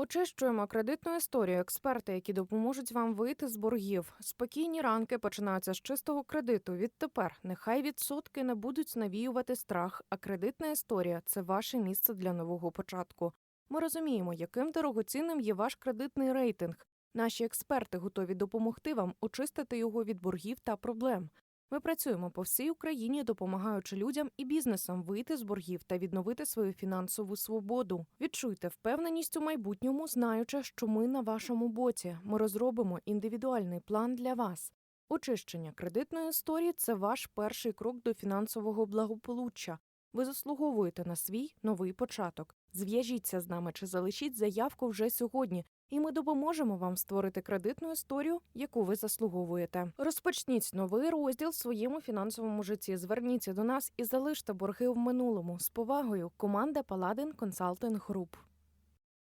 Очищуємо кредитну історію. Експерти, які допоможуть вам вийти з боргів. Спокійні ранки починаються з чистого кредиту. Відтепер нехай відсотки не будуть навіювати страх, а кредитна історія це ваше місце для нового початку. Ми розуміємо, яким дорогоцінним є ваш кредитний рейтинг. Наші експерти готові допомогти вам очистити його від боргів та проблем. Ми працюємо по всій Україні, допомагаючи людям і бізнесам вийти з боргів та відновити свою фінансову свободу. Відчуйте впевненість у майбутньому, знаючи, що ми на вашому боці. Ми розробимо індивідуальний план для вас. Очищення кредитної історії це ваш перший крок до фінансового благополуччя. Ви заслуговуєте на свій новий початок. Зв'яжіться з нами чи залишіть заявку вже сьогодні, і ми допоможемо вам створити кредитну історію, яку ви заслуговуєте. Розпочніть новий розділ в своєму фінансовому житті. Зверніться до нас і залиште борги в минулому. З повагою, команда Паладин Консалтинг Груп.